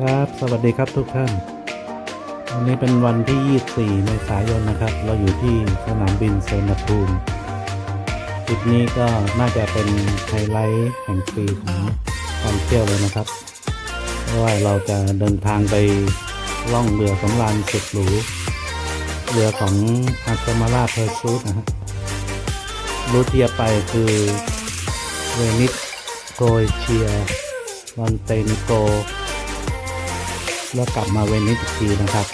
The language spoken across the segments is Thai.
ครับ สวัสดีครับทุกท่าน วันนี้เป็นวันที่ 24 เมษายนนะครับ เราอยู่ที่สนามบินสุวรรณภูมิทริปนี้ก็น่าจะเป็นไฮไลท์แห่งปีของการเที่ยวเลยนะครับเพราะว่าเราจะเดินทางไปล่องเรือสำราญสุดหรูเรือของอาร์ตมาราเพอร์ซูดนะฮะรูทที่จะไปคือเวนิสโกเชียมอนเตนิโก แล้วกลับมาเวนิสอีกทีนะครับ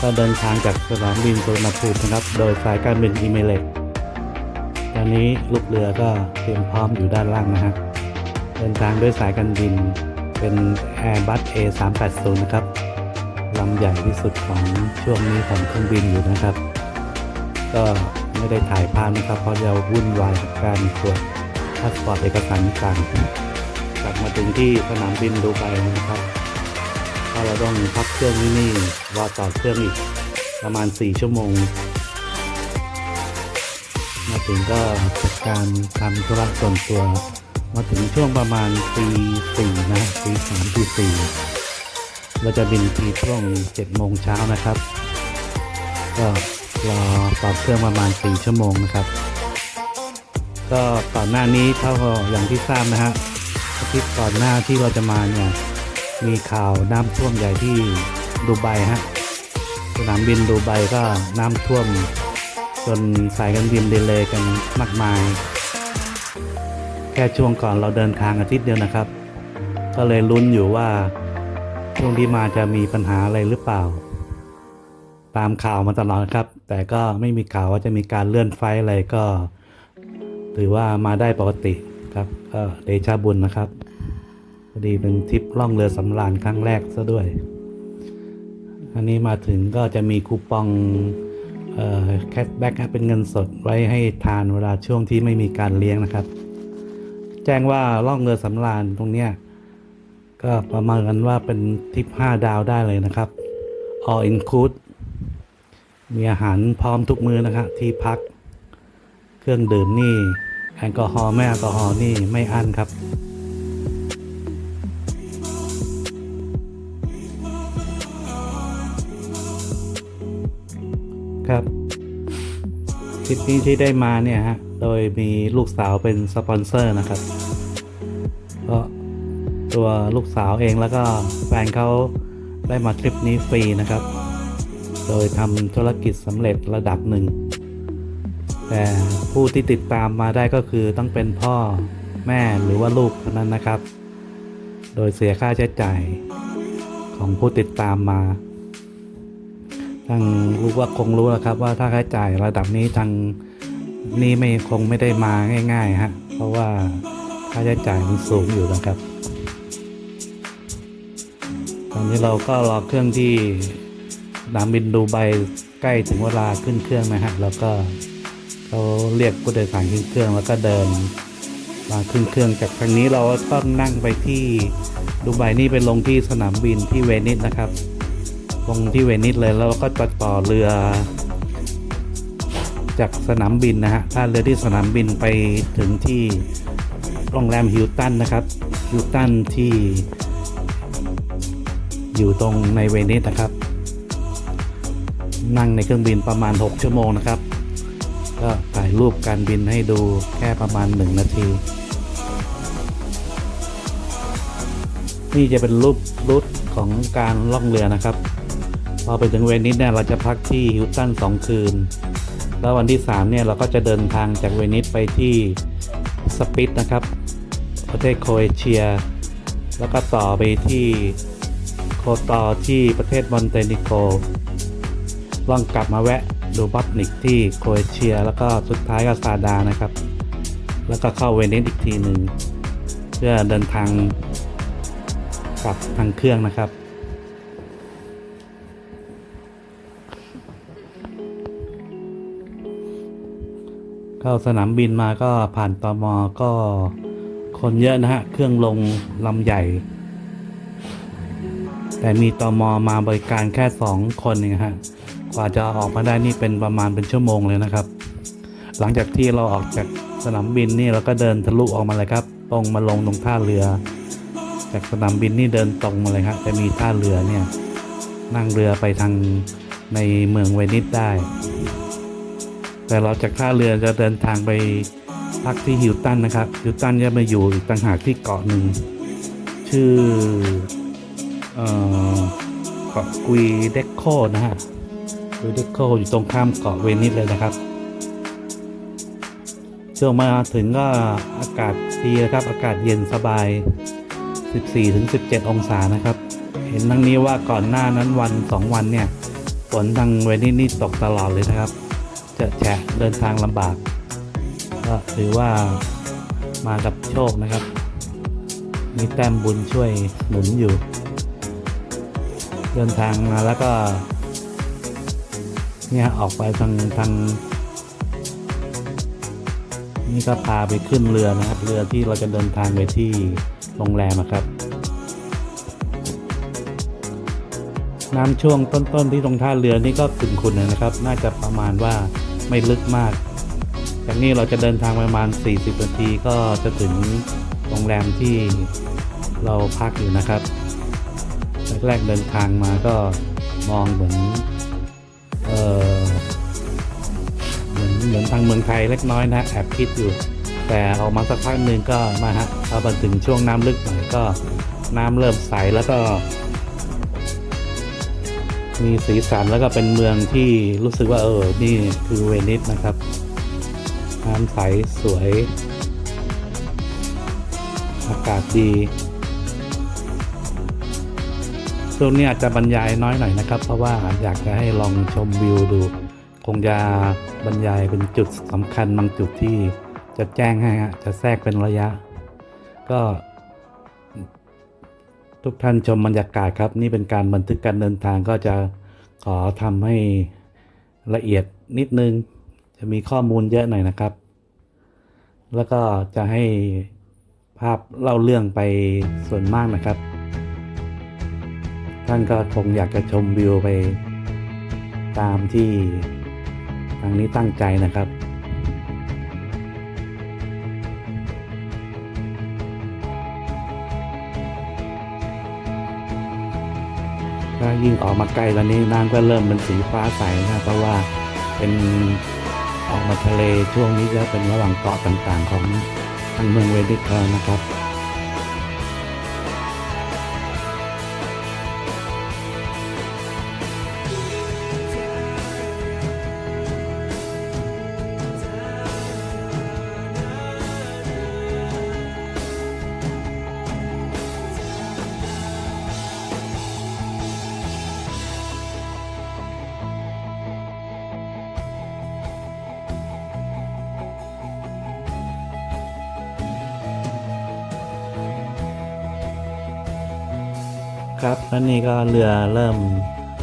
ก็เดินทางจากสนามบินสุวรรณภูมินะครับ โดยสายการบินอิเมเล็กตอนนี้ลูกเรือก็เตรียมพร้อมอยู่ด้านล่างนะฮะเดินทางด้วยสายการบินเป็น Airbus A380 นะครับลำใหญ่ที่สุดของช่วงนี้ของเครื่องบินอยู่นะครับ ก็ไม่ได้ถ่ายภาพนะครับ เพราะจะวุ่นวายกับการตรวจพาสปอร์ตเอกสารต่างๆ มาถึงที่สนามบินดูไบนะครับ ถ้าเราต้องพักเครื่องที่นี่รอต่อเครื่องอีกประมาณ 4 ชั่วโมง มาถึงก็จัดการทำธุระส่วนตัว มาถึงช่วงประมาณตีสี่นะตีสามตีสี่เราจะบินทีช่วงเจ็ดโมงเช้านะครับ ก็รอต่อเครื่องประมาณ4ชั่วโมงนะครับ ก็ก่อนหน้านี้เท่าอย่างที่ทราบนะฮะอาทิตย์ ก่อนหน้าที่เราจะมาเนี่ยมีข่าวน้ำท่วมใหญ่ที่ดูไบฮะสนามบินดูไบก็น้ำท่วม จนสายการบินเดเลยกันมากมาย แค่ช่วงก่อนเราเดินทางอาทิตย์เดียวนะครับ ก็เลยลุ้นอยู่ว่าช่วงที่มาจะมีปัญหาอะไรหรือเปล่า ตามข่าวมาตลอดครับ แต่ก็ไม่มีข่าวว่าจะมีการเลื่อนไฟอะไรก็ ถือว่ามาได้ปกติครับก็เดชาบุญนะครับ พอดีเป็นทริปล่องเรือสำราญครั้งแรกซะด้วย อันนี้มาถึงก็จะมีคูปองแคชแบ็กเป็นเงินสดไว้ให้ทานเวลาช่วงที่ไม่มีการเลี้ยงนะครับ แจ้งว่าล่องเรือสำราญตรงเนี้ยก็ประมาณกันว่าเป็นทริป 5 ดาวได้เลยนะครับ all include มีอาหารพร้อมทุกมื้อนะครับที่พัก เครื่องดื่มนี่ แอลกอฮอล์ไม่แอลกอฮอล์นี่ไม่อั้นครับ ครับทริปนี้ที่ได้มาเนี่ยฮะ โดยมีลูกสาวเป็นสปอนเซอร์นะครับ ก็ตัวลูกสาวเองแล้วก็แฟนเขาได้มาทริปนี้ฟรีนะครับ โดยทำธุรกิจสำเร็จระดับหนึ่ง แต่ผู้ที่ติดตามมาได้ก็คือต้องเป็นพ่อแม่หรือว่าลูกเท่านั้นนะครับ โดยเสียค่าใช้จ่ายของผู้ติดตามมา ทางรู้ว่าคงรู้แล้วครับว่าถ้าค่าใช้จ่ายระดับนี้ทางนี้ไม่คงไม่ได้มาง่าย ๆ ฮะ เพราะว่าค่าใช้จ่ายมันสูงอยู่นะครับ ตอนนี้เราก็รอเครื่องที่สนามบินดูไบใกล้ถึงเวลาขึ้นเครื่องนะฮะ แล้วก็เขาเรียกผู้โดยสารขึ้นเครื่องแล้วก็เดินมาขึ้นเครื่องจากทางนี้เราต้องนั่งไปที่ดูไบนี่ไปลงที่สนามบินที่เวนิสนะครับ ลงที่เวนิสเลยแล้วก็จะต่อเรือ จากสนามบินนะฮะถ้าเรือที่สนามบินไปถึงที่โรงแรมฮิลตันนะครับฮิลตันที่อยู่ตรงในเวนิสนะครับ นั่งในเครื่องบินประมาณ 6 ชั่วโมงนะครับ ก็ถ่ายรูปการบินให้ดูแค่ประมาณ 1 นาที นี่จะเป็นรูปรูทของการล่องเรือนะครับ พอไปถึงเวนิสเนี่ยเราจะพักที่ฮิลตัน2คืน แล้ววันที่ 3 เนี่ยเราก็จะเดินทางจากเวนิสไปที่สปิตนะครับ ประเทศโครเอเชีย แล้วก็ต่อไปที่โคตอที่ประเทศมอนเตเนโกลองกลับมาแวะดูบัฟนิกที่โครเอเชีย แล้วก็สุดท้ายก็ซาดานะครับ แล้วก็เข้าเวนิสอีกทีหนึ่ง เพื่อเดินทางกลับทางเครื่องนะครับ เข้าสนามบินมาก็ผ่านตอมอก็คนเยอะนะฮะ เครื่องลงลำใหญ่ แต่มีตอมอมาบริการแค่สองคนเองฮะ กว่าจะออกมาได้นี่เป็นประมาณเป็นชั่วโมงเลยนะครับ หลังจากที่เราออกจากสนามบินนี่เราก็เดินทะลุออกมาเลยครับ ตรงมาลงตรงท่าเรือ จากสนามบินนี่เดินตรงมาเลยครับจะมีท่าเรือเนี่ย นั่งเรือไปทางในเมืองเวนิสได้ แต่เราจากท่าเรือจะเดินทางไปพักที่ฮิลตันนะครับฮิลตันจะมาอยู่อีกต่างหากที่เกาะหนึ่ง ชื่อเกาะกุยเดคโคนะฮะกุยเดคโคอยู่ตรงข้ามเกาะเวนิสเลยนะครับช่วงมาถึงก็อากาศดีนะครับ อากาศเย็นสบาย 14-17 องศานะครับ เห็นทั้งนี้ว่าก่อนหน้านั้นวัน 2 วันเนี่ยฝนทางเวนิสนี่ตกตลอดเลยนะครับ จะแฉะเดินทางลำบาก ก็ถือว่ามากับโชคนะครับ มีแต้มบุญช่วยหนุนอยู่ เดินทางมาแล้วก็ เนี่ยออกไปทางทางนี่ก็พาไปขึ้นเรือนะครับ เรือที่เราจะเดินทางไปที่โรงแรมอะครับน้ำช่วงต้นๆที่ตรงท่าเรือนี่ก็ขุ่นๆนะครับ น่าจะประมาณว่า ไม่ลึกมาก จากนี้เราจะเดินทางประมาณ 40 นาทีก็จะถึงโรงแรมที่เราพักอยู่นะครับแรกๆเดินทางมาก็มองเหมือนเออเหมือนเหมือนทางเมืองไทยเล็กน้อยนะแอบคิดอยู่ แต่ออกมาสักพักหนึ่งก็มาฮะพอมาถึงช่วงน้ำลึกหน่อยก็น้ำเริ่มใสแล้วก็ มีสีสันแล้วก็เป็นเมืองที่รู้สึกว่าเออ นี่คือเวนิสนะครับ น้ำใสสวย อากาศดี ช่วงนี้อาจจะบรรยายน้อยหน่อยนะครับ เพราะว่าอยากจะให้ลองชมวิวดู คงจะบรรยายเป็นจุดสำคัญบางจุดที่จะแจ้งให้จะแทรกเป็นระยะ ก็ ทุกท่านชมบรรยากาศครับ นี่เป็นการบันทึกการเดินทางก็จะขอทำให้ละเอียดนิดนึง จะมีข้อมูลเยอะหน่อยนะครับ แล้วก็จะให้ภาพเล่าเรื่องไปส่วนมากนะครับ ท่านก็คงอยากจะชมวิวไปตามที่ทางนี้ตั้งใจนะครับ ถ้ายิ่งออกมาใกลแล้วนี้น้ำก็เริ่มเป็นสีฟ้าใสนะเพราะว่าเป็นออกมาทะเลช่วงนี้ก็เป็นระหว่างเกาะต่างๆ ของทางเมืองเวนิสแล้วนะครับ ครับและนี่ก็เรือเริ่ม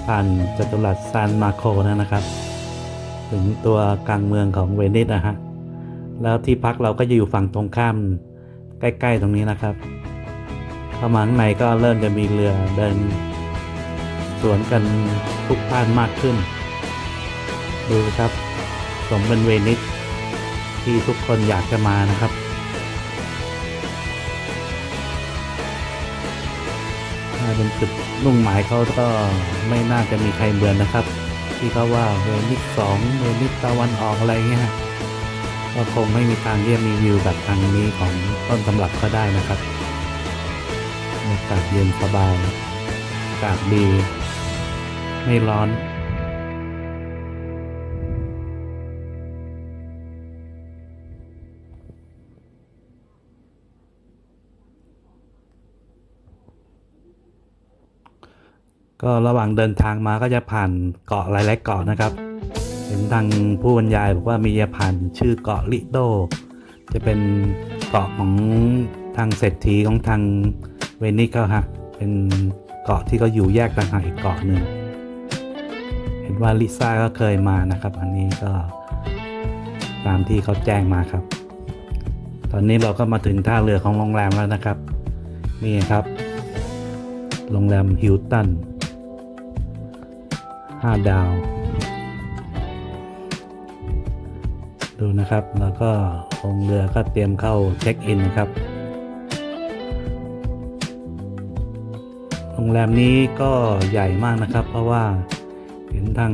ผ่านจัตุรัสซานมาโคแล้วนะครับ ถึงตัวกลางเมืองของเวนิสนะฮะแล้วที่พักเราก็จะอยู่ฝั่งตรงข้ามใกล้ๆตรงนี้นะครับเข้ามาข้างในก็เริ่มจะมีเรือเดิน สวนกันพลุกพล่านมากขึ้น ดูครับ สมเป็นเวนิสที่ทุกคนอยากจะมานะครับ เป็นจุดมุ่งหมายเขาก็ไม่น่าจะมีใครเบือนนะครับ ที่เขาว่าเวนิสสองเวนิสตะวันออกอะไรเงี้ยก็คงไม่มีทางที่จะมีวิวแบบทางนี้ของต้นตำรับก็ได้นะครับอากาศเย็นสบายอากาศดี ไม่ร้อน ก็ระหว่างเดินทางมาก็จะผ่านเกาะหลายๆเกาะนะครับ เห็นทางผู้บรรยายบอกว่ามีจะผ่านชื่อเกาะลิโด จะเป็นเกาะของทางเศรษฐีของทางเวนิสเขาฮะเป็นเกาะที่เขาอยู่แยกต่างหากอีกเกาะหนึ่งเห็นว่าลิซ่าก็เคยมานะครับ อันนี้ก็ตามที่เขาแจ้งมาครับ ตอนนี้เราก็มาถึงท่าเรือของโรงแรมแล้วนะครับ นี่ครับ โรงแรมฮิลตัน ห้าดาว ดูนะครับ แล้วก็ลงเรือก็เตรียมเข้าเช็คอินนะครับ โรงแรมนี้ก็ใหญ่มากนะครับ เพราะว่าเห็นทาง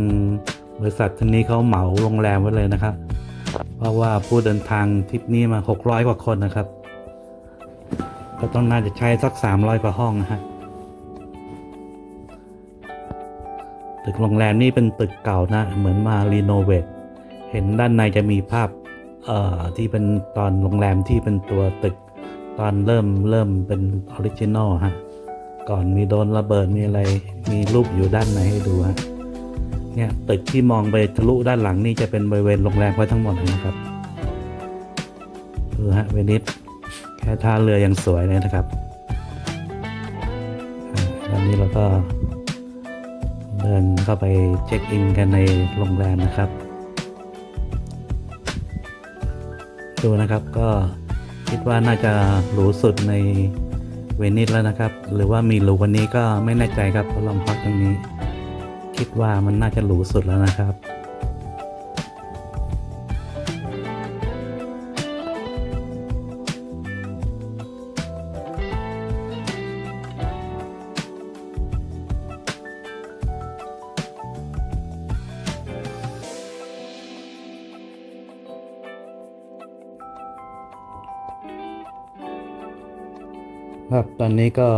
บริษัทท่านนี้เขาเหมาโรงแรมไว้เลยนะครับ เพราะว่าผู้เดินทางทริปนี้มา 600 กว่าคนนะครับ ก็ต้องน่าจะใช้สัก 300 กว่าห้องนะฮะ ตึกโรงแรมนี่เป็นตึกเก่านะ เหมือนมารีโนเวทเห็นด้านในจะมีภาพเอ่อที่เป็นตอนโรงแรมที่เป็นตัวตึกตอนเริ่มเริ่มเป็นออริจินอลฮะก่อนมีโดนระเบิดมีอะไรมีรูปอยู่ด้านในให้ดูฮะเนี่ยตึกที่มองไปทะลุด้านหลังนี่จะเป็นบริเวณโรงแรมไว้ทั้งหมดนะครับดูฮะเวนิสแค่ท่าเรือยังสวยเลยนะครับอ่าตอนนี้เราก็ เดินเข้าไปเช็คอินกันในโรงแรมนะครับ ดูนะครับก็คิดว่าน่าจะหรูสุดในเวนิสแล้วนะครับ หรือว่ามีหรูวันนี้ก็ไม่แน่ใจครับเพราะลองพักตรงนี้ คิดว่ามันน่าจะหรูสุดแล้วนะครับ อนนี้ก็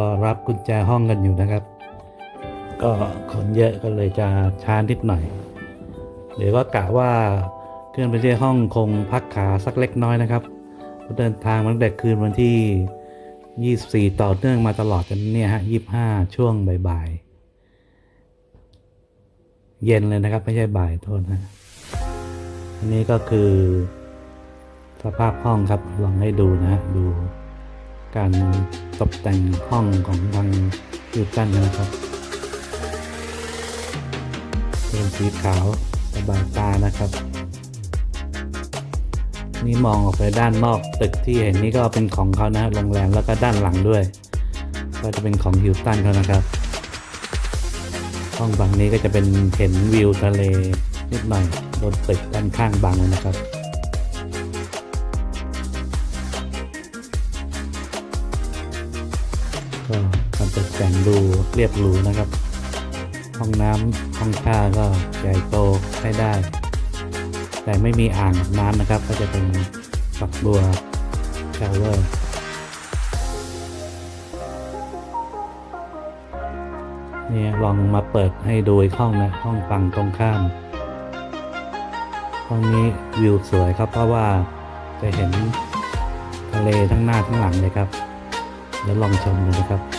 รอรับกุญแจห้องกันอยู่นะครับ ก็คนเยอะก็เลยจะช้านิดหน่อย เดี๋ยวก็กะว่าขึ้นไปที่ห้องคงพักขาสักเล็กน้อยนะครับเดินทางมาตั้งแต่คืนวันที่ 24 ต่อเนื่องมาตลอดจนเนี่ยฮะ 25 ช่วงบ่ายๆ เย็นเลยนะครับ ไม่ใช่บ่ายโทษนะอันนี้ก็คือสภาพห้องครับลองให้ดูนะฮะดู การตกแต่งห้องของทางยูตันนะครับเป็นสีขาวสบายตานะครับ นี่มองออกไปด้านนอกตึกที่เห็นนี่ก็เป็นของเขานะโรงแรมแล้วก็ด้านหลังด้วย ก็จะเป็นของฮิวตันเขานะครับ ห้องฝั่งนี้ก็จะเป็นเห็นวิวทะเลนิดหน่อยโดนตึกด้านข้างบังนะครับ แต่งดูเรียบหรูนะครับ ห้องน้ำห้องท่าก็ใหญ่โตใช้ได้ แต่ไม่มีอ่างน้ำนะครับ ก็จะเป็นฝักบัวชาวเวอร์เนี่ยลองมาเปิดให้ดูห้องนะห้องฝั่งตรงข้ามห้องนี้วิวสวยครับ เพราะว่าจะเห็นทะเลทั้งหน้าทั้งหลังเลยครับ เดี๋ยวลองชมดูนะครับ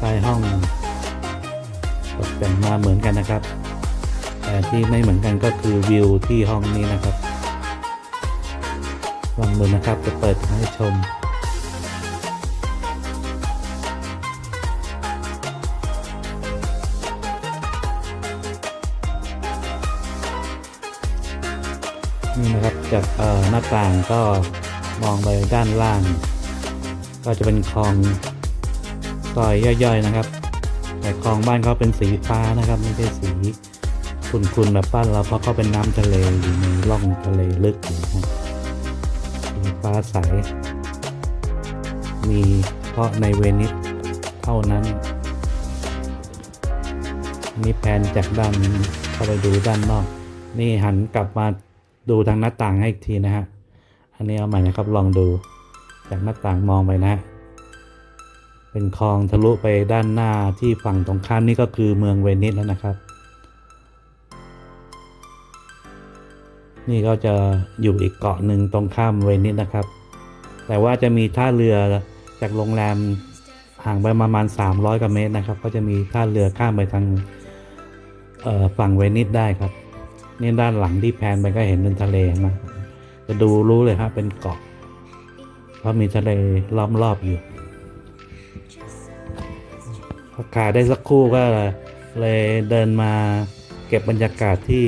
ใต้ห้องตกแต่งมาเหมือนกันนะครับ แต่ที่ไม่เหมือนกันก็คือวิวที่ห้องนี้นะครับลองดูนะครับจะเปิดให้ชม จากหน้าต่างก็มองไปด้านล่าง ก็จะเป็นคลองซอยย่อยๆนะครับ แต่คลองบ้านเขาเป็นสีฟ้านะครับ ไม่ใช่สีขุ่นๆแบบบ้านเราเพราะเขาเป็นน้ำทะเลอยู่ในร่องทะเลลึกอยู่นะครับสีฟ้าใส มีเฉพาะในเวนิสเท่านั้นนี่แผนจากด้านเข้าไปดูด้านนอก นี่หันกลับมา ดูทางหน้าต่างให้อีกทีนะฮะ อันนี้เอาใหม่นะครับลองดู จากหน้าต่างมองไปนะ เป็นคลองทะลุไปด้านหน้าที่ฝั่งตรงข้ามนี่ก็คือเมืองเวนิสแล้วนะครับ นี่ก็จะอยู่อีกเกาะหนึ่งตรงข้ามเวนิสนะครับ แต่ว่าจะมีท่าเรือจากโรงแรมห่างไปประมาณ 300กว่าเมตรนะครับ ก็จะมีท่าเรือข้ามไปทางฝั่งเวนิสได้ครับ นี่ด้านหลังที่แพนไปก็เห็นเป็นทะเลนะจะดูรู้เลยครับเป็นเกาะเพราะมีทะเลล้อมรอบอยู่พอขายได้สักครู่ก็เลยเดินมาเก็บบรรยากาศที่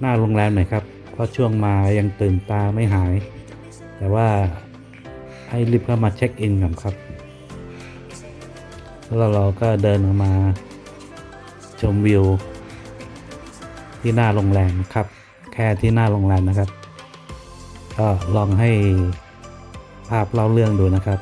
หน้าโรงแรมหน่อยครับ เพราะช่วงมายังตื่นตาไม่หาย แต่ว่าให้รีบเข้ามาเช็คอินก่อนครับ แล้วเราก็เดินออกมาชมวิว ที่หน้าโรงแรมครับ แค่ที่หน้าโรงแรมนะครับ ก็ลองให้ภาพเล่าเรื่องดูนะครับ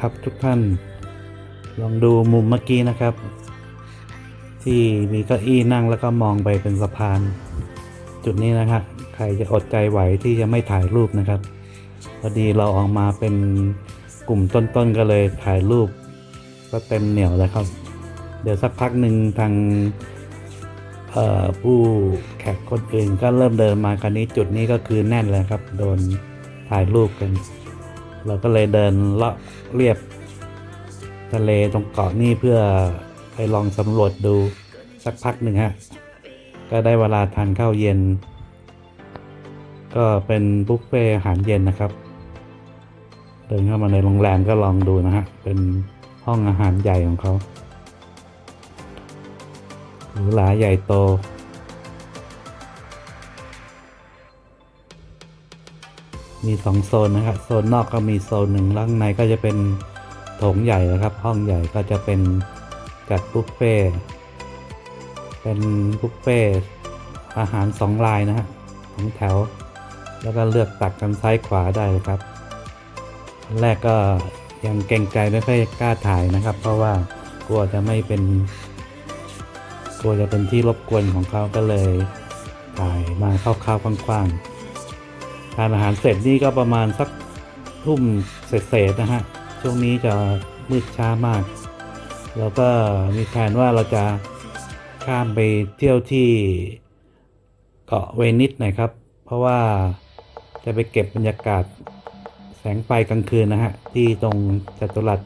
ครับทุกท่าน ลองดูมุมเมื่อกี้นะครับ ที่มีเก้าอี้นั่งแล้วก็มองไปเป็นสะพาน จุดนี้นะครับ ใครจะอดใจไหวที่จะไม่ถ่ายรูปนะครับ พอดีเราออกมาเป็นกลุ่มต้นๆก็เลยถ่ายรูป ก็เต็มเหนียวแล้วครับ เดี๋ยวสักพักหนึ่งทางผู้แขกคนอื่นก็เริ่มเดินมาคราวนี้จุดนี้ก็คือแน่นเลยครับ โดนถ่ายรูปกัน เราก็เลยเดินเลาะเรียบทะเลตรงเกาะนี่เพื่อไปลองสำรวจดูสักพักหนึ่งฮะ ก็ได้เวลาทานข้าวเย็น ก็เป็นบุฟเฟ่อาหารเย็นนะครับ เดินเข้ามาในโรงแรมก็ลองดูนะฮะ เป็นห้องอาหารใหญ่ของเขาหรูหราใหญ่โต มีสองโซนนะครับโซนนอกก็มีโซนหนึ่งล้วข้างในก็จะเป็นโถงใหญ่นะครับ ห้องใหญ่ก็จะเป็นจัดบุฟเฟ่ต์เป็นบุฟเฟ่ต์อาหารสองลายนะฮะสองแถว แล้วก็เลือกตักกันซ้ายขวาได้เลยครับแรกก็ยังเกรงใจไม่ค่อยกล้าถ่ายนะครับ เพราะว่ากลัวจะไม่เป็นกลัวจะเป็นที่รบกวนของเขาก็เลยถ่ายมาคร่าวๆกว้างๆ ทานอาหารเสร็จนี่ก็ประมาณสักทุ่มเศษๆนะฮะ ช่วงนี้จะมืดช้ามาก แล้วก็มีแผนว่าเราจะข้ามไปเที่ยวที่เกาะเวนิสหน่อยครับ เพราะว่าจะไปเก็บบรรยากาศแสงไฟกลางคืนนะฮะ ที่ตรงจัตุรัส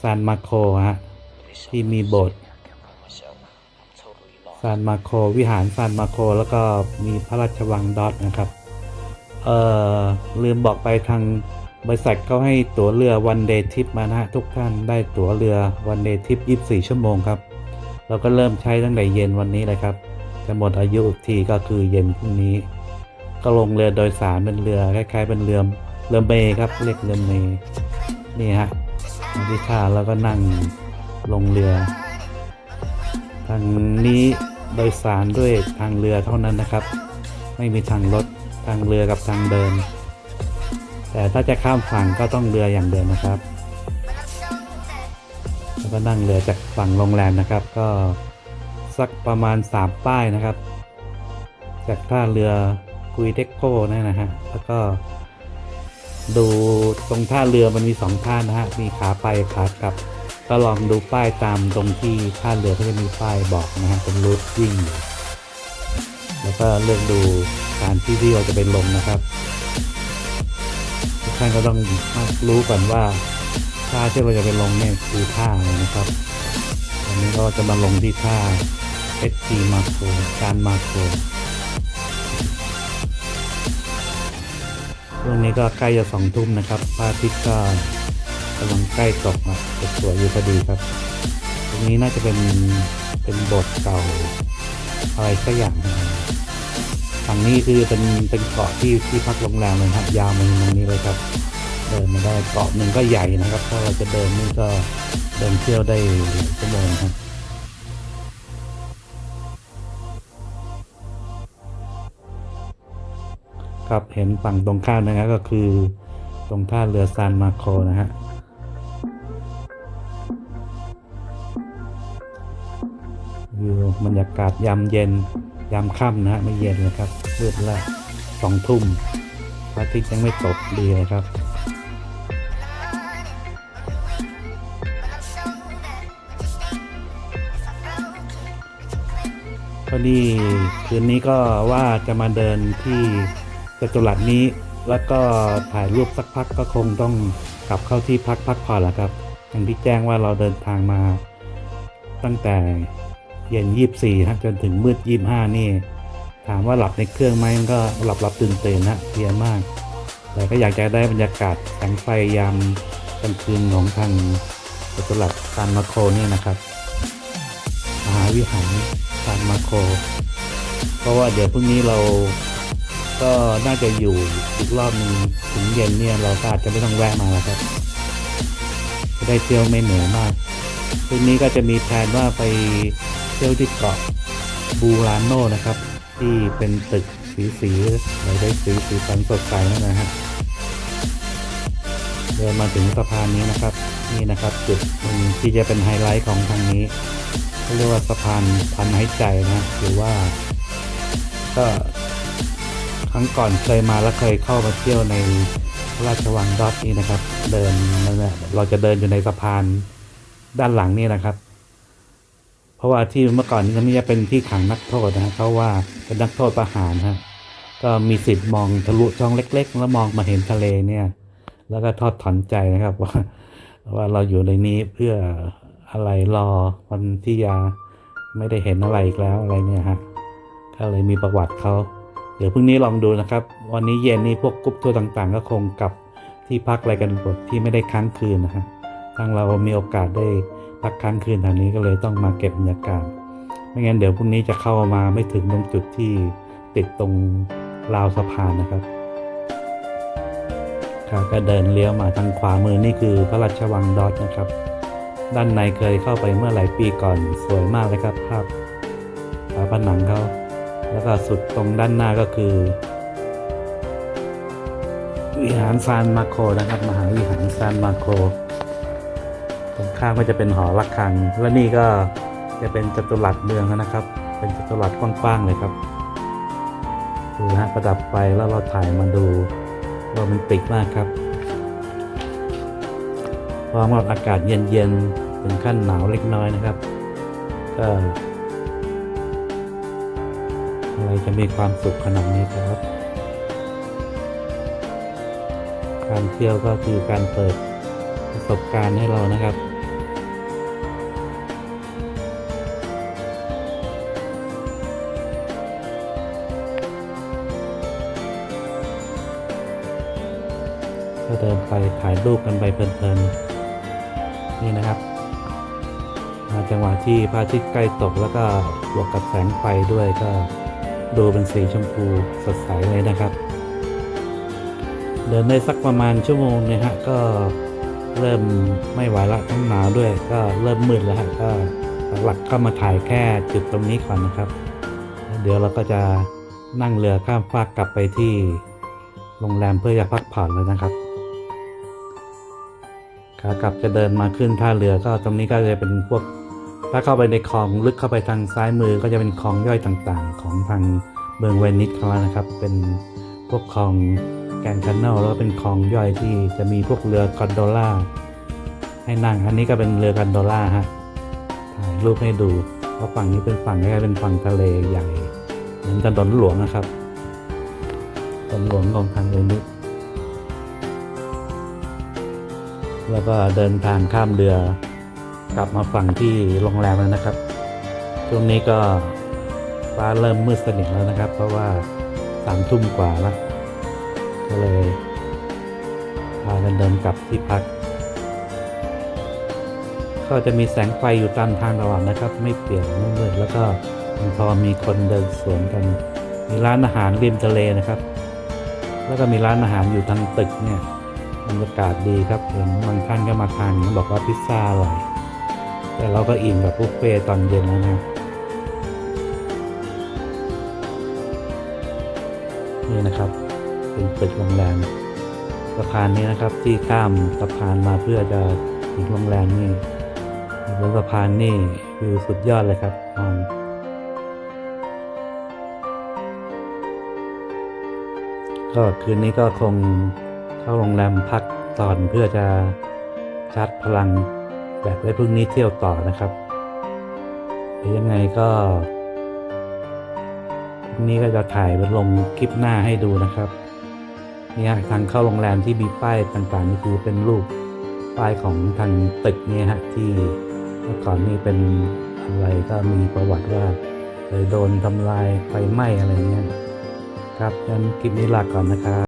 ซานมาโคฮะที่มีโบสถ์ซานมาโควิหารซานมาโคแล้วก็มีพระราชวังดอทนะครับ เอ่อลืมบอกไปทางบริษัทเขาให้ตั๋วเรือวันเดย์ทริปมานะทุกท่านได้ตั๋วเรือวันเดย์ทริป24 ชั่วโมงครับ เราก็เริ่มใช้ตั้งแต่เย็นวันนี้เลยครับ จะหมดอายุอีกทีก็คือเย็นพรุ่งนี้ ก็ลงเรือโดยสารเป็นเรือคล้ายๆเป็นเรือเรือเมย์ครับเรียกเรือเมย์นี่ฮะมาที่ท่าแล้วก็นั่งลงเรือ ทางนี้โดยสารด้วยทางเรือเท่านั้นนะครับ ไม่มีทางรถ ทางเรือกับทางเดิน แต่ถ้าจะข้ามฝั่งก็ต้องเรืออย่างเดียวนะครับ แล้วก็นั่งเรือจากฝั่งโรงแรมนะครับ ก็สักประมาณ 3 ป้ายนะครับ จากท่าเรือกุยเด็กโก้นั่นนะฮะแล้วก็ดูตรงท่าเรือมันมีสองท่านะฮะ มีขาไปขากลับ ก็ลองดูป้ายตามตรงที่ท่าเรือเขาจะมีป้ายบอกนะฮะเป็นรูทวิ่ง แล้วก็เลือกดู การที่ที่เราจะไปลงนะครับทุกท่านก็ต้องรู้ก่อนว่าท่าที่เราจะไปลงเนี่ยคือท่าอะไรนะครับวันนี้ก็จะมาลงที่ท่าเอสจีมาโคการมาโคช่วงนี้ก็ใกล้จะสองทุ่มนะครับพระอาทิตย์ก็กำลังใกล้ตกนะจะสวยอยู่พอดีครับ ตรงนี้น่าจะเป็นเป็นบสถ์เก่าอะไรสักอย่างนะ ฝั่งนี้คือเป็นเป็นเกาะที่ที่พักโรงแรมเลยครับ ยาวมาถึงตรงนี้เลยครับ เดินมาได้เกาะหนึ่งก็ใหญ่นะครับถ้าเราจะเดินนี่ก็เดินเที่ยวได้หลายชั่วโมงครับครับเห็นฝั่งตรงข้ามนะครับก็คือตรงท่าเรือซานมาโคนะฮะวิวบรรยากาศยามเย็น ยามค่ำนะฮะไม่เย็นเลยครับมืดละสองทุ่มพระอาทิตย์ยังไม่ตกดีเลยครับพอดีคืนนี้ก็ว่าจะมาเดินที่จตุรัสนี้ แล้วก็ถ่ายรูปสักพักก็คงต้องกลับเข้าที่พักพักผ่อนแล้วครับ อย่างที่แจ้งว่าเราเดินทางมาตั้งแต่ เย็นยี่สี่ฮะจนถึงมืดยี่ห้านี่ ถามว่าหลับในเครื่องไหมมันก็หลับหลับตื่นตื่นนะเพลียมาก แต่ก็อยากจะได้บรรยากาศแสงไฟยามกลางคืนของทางจัตุรัสซานมาโคนี่นะครับมหาวิหารซานมาโค เพราะว่าเดี๋ยวพรุ่งนี้เราก็น่าจะอยู่อีกรอบนึงถึงเย็นเนี่ยเราก็อาจจะไม่ต้องแวะมาแล้วครับจะได้เที่ยวไม่เหนื่อยมากพรุ่งนี้ก็จะมีแผนว่าไป ที่ยวที่เกาะบูรานโนนะครับ ที่เป็นตึกสีสีเราได้สีสีสันสดใสนั่นนะฮะเดินมาถึงสะพานนี้นะครับ นี่นะครับจุดหนึ่งที่จะเป็นไฮไลท์ของทางนี้เขาเรียกว่าสะพานพันไม้ใจนะหรือว่า ก็ครั้งก่อนเคยมาแล้วเคยเข้ามาเที่ยวในพระราชวังดอทนี้นะครับ เดินนั่นแหละเราจะเดินอยู่ในสะพานด้านหลังนี่นะครับ เพราะว่าที่เมื่อก่อนนี้มันจะเป็นที่ขังนักโทษนะฮะเขาว่าเป็นนักโทษประหารฮะก็มีสิทธิ์มองทะลุช่องเล็ก ๆ แล้วมองมาเห็นทะเลเนี่ย แล้วก็ทอดถอนใจนะครับว่าว่าเราอยู่ในนี้เพื่ออะไรรอวันที่ยาไม่ได้เห็นอะไรอีกแล้วอะไรเนี่ยฮะก็เลยมีประวัติเขาเดี๋ยวพรุ่งนี้ลองดูนะครับ วันนี้เย็นนี้พวกกรุ๊ปทัวร์ต่างๆ ก็คงกลับที่พักอะไรกันหมดที่ไม่ได้ค้างคืนนะฮะทางเรามีโอกาสได้ พักค้างคืนทางนี้ก็เลยต้องมาเก็บบรรยากาศ ไม่งั้นเดี๋ยวพรุ่งนี้จะเข้ามาไม่ถึงตรงจุดที่ติดตรงราวสะพานนะครับครับก็เดินเลี้ยวมาทางขวามือนี่คือพระราชวังดอทนะครับ ด้านในเคยเข้าไปเมื่อหลายปีก่อนสวยมากเลยครับ ภาพฝาผนังเขาแล้วก็สุดตรงด้านหน้าก็คือวิหารซานมาโคนะครับ มหาวิหารซานมาโค ตรงข้างก็จะเป็นหอระฆัง และนี่ก็จะเป็นจัตุรัสเมืองนะครับ เป็นจัตุรัสกว้างๆเลยครับดูฮะประดับไฟแล้วเราถ่ายมาดูโรแมนติกมากครับพร้อมกับอากาศเย็นๆ ถึงขั้นหนาวเล็กน้อยนะครับ ก็อะไรจะมีความสุขขนาดนี้ครับ การเที่ยวก็คือการเปิดประสบการณ์ให้เรานะครับ รูปกันไปเพลินๆนี่นะครับมาจังหวะที่พระอาทิตย์ใกล้ตกแล้วก็บวกกับแสงไฟด้วยก็ดูเป็นสีชมพูสดใสเลยนะครับ เดินได้สักประมาณชั่วโมงนี่ยฮะก็เริ่มไม่ไหวละทั้งหนาวด้วยก็เริ่มมืดแล้วฮะก็หลักๆเข้ามาถ่ายแค่จุดตรงนี้ก่อนนะครับ เดี๋ยวเราก็จะนั่งเรือข้ามฟากกลับไปที่โรงแรมเพื่อจะพักผ่อนแล้วนะครับ ขากลับจะเดินมาขึ้นท่าเรือก็ตรงนี้ก็จะเป็นพวก ถ้าเข้าไปในคลองลึกเข้าไปทางซ้ายมือก็จะเป็นคลองย่อยต่างๆ ของทางเมืองเวนิสเขานะครับ เป็นพวกคลองแกนคันเนลแล้วก็เป็นคลองย่อยที่จะมีพวกเรือกอนโดล่าให้นั่งอันนี้ก็เป็นเรือกอนโดล่าฮะถ่ายรูปให้ดูเพราะฝั่งนี้เป็นฝั่งใกล้เป็นฝั่งทะเลใหญ่เหมือนถนนหลวงนะครับถนนหลวงของทางเวนิส แล้วก็เดินทางข้ามเรือกลับมาฝั่งที่โรงแรมแล้วนะครับ ช่วงนี้ก็ฟ้าเริ่มมืดสนิทแล้วนะครับ เพราะว่าสามทุ่มกว่าแล้ว ก็เลยพากันเดินกลับที่พัก ก็จะมีแสงไฟอยู่ตามทางตลอดนะครับ ไม่เปลี่ยนไม่มืดแล้วก็พอมีคนเดินสวนกัน มีร้านอาหารริมทะเลนะครับ แล้วก็มีร้านอาหารอยู่ทางตึกเนี่ย บรรยากาศดีครับเห็นบางท่านก็มาทานบอกว่าพิซซ่าอร่อย แต่เราก็อิ่มแบบบุฟเฟ่ตอนเย็นแล้วนะนี่นะครับ เป็นตึกโรงแรมสะพานนี้นะครับที่ข้ามสะพานมาเพื่อจะถึงโรงแรมนี่บนสะพานนี่วิวสุดยอดเลยครับมองก็คืนนี้ก็คง เข้าโรงแรมพักตอนเพื่อจะชาร์จพลังแบตไว้พรุ่งนี้เที่ยวต่อนะครับหรือยังไงก็พรุ่งนี้ก็จะถ่ายไปลงคลิปหน้าให้ดูนะครับเนี่ยทางเข้าโรงแรมที่มีป้ายต่างๆนี่คือเป็นรูปป้ายของทางตึกเนี่ยฮะที่เมื่อก่อนนี่เป็นอะไรก็มีประวัติว่าเคยโดนทำลายไฟไหม้อะไรเงี้ยครับงั้นคลิปนี้ลาก่อนนะครับ